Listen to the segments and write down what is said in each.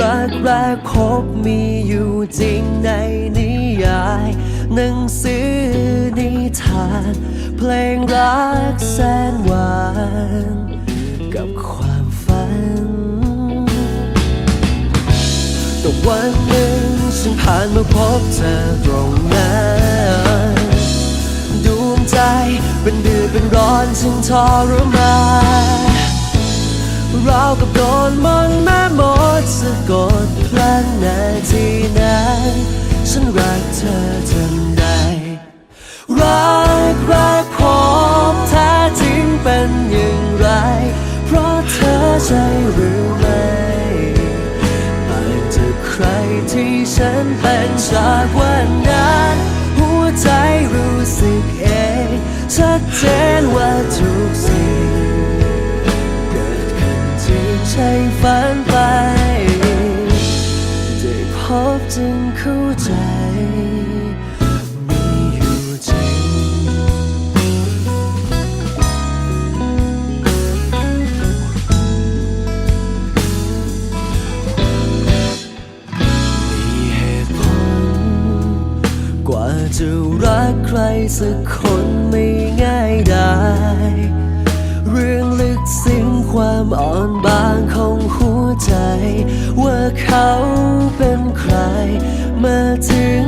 รักแรกพบมีอยู่จริงในนิยาย หนังสือนิทาน เพลงรักแสนหวาน กับความฝัน แต่วันหนึ่งฉันผ่านมาพบเธอตรงนั้นดวงใจเป็นเดือดเป็นร้อนฉันทรมาน ราวกับโดนมนแม่มดสะกดพลันนาทีนั้นฉันรักเธอจนได้รักรักพบแท้จริงเป็นอย่างไร เพราะเธอใช่หรือไม่ต่างจากใครที่ฉันเป็นจากวันนั้น หัวใจรู้สึกเองชัดเจน ฝันไปได้พบจึงเข้าใจมีอยู่จริงมีเหตุผลกว่าจะรักใครสักคนไม่ง่ายได้ เรื่องลึกซึ้งความอ่อนบางของหัว เขาเป็นใคร มาถึง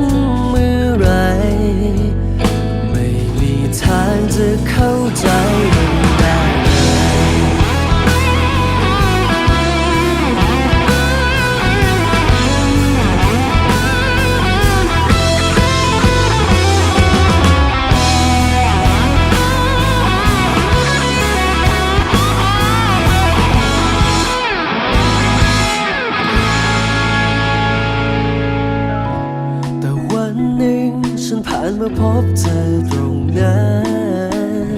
เมื่อพบเธอตรงนั้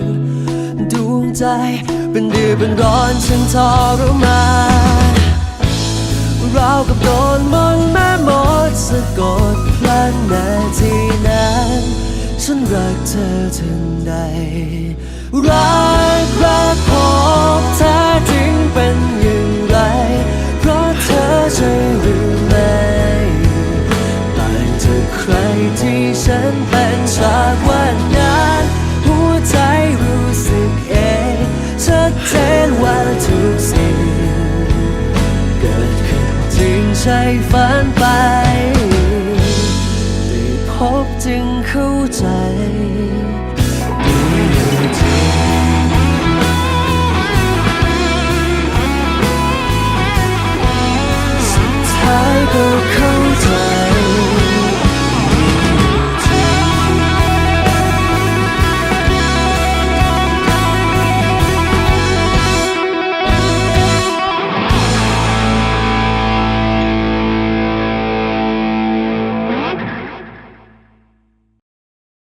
นดวงใจเป็นเดือดเป็นร้อนฉันทรมานรากับโดนมนต์แม่มดสะกดพลันนาทีนั้น ฉันรักเธอถึงใดรัก ที่ฉันเป็นจากวันนั้นหัวใจรู้สึกเองชัดเจนว่าทุกสิ่งเกิดขึ้นจริงใช่ฝันไปได้พบจึงเข้าใจมีอยู่จริง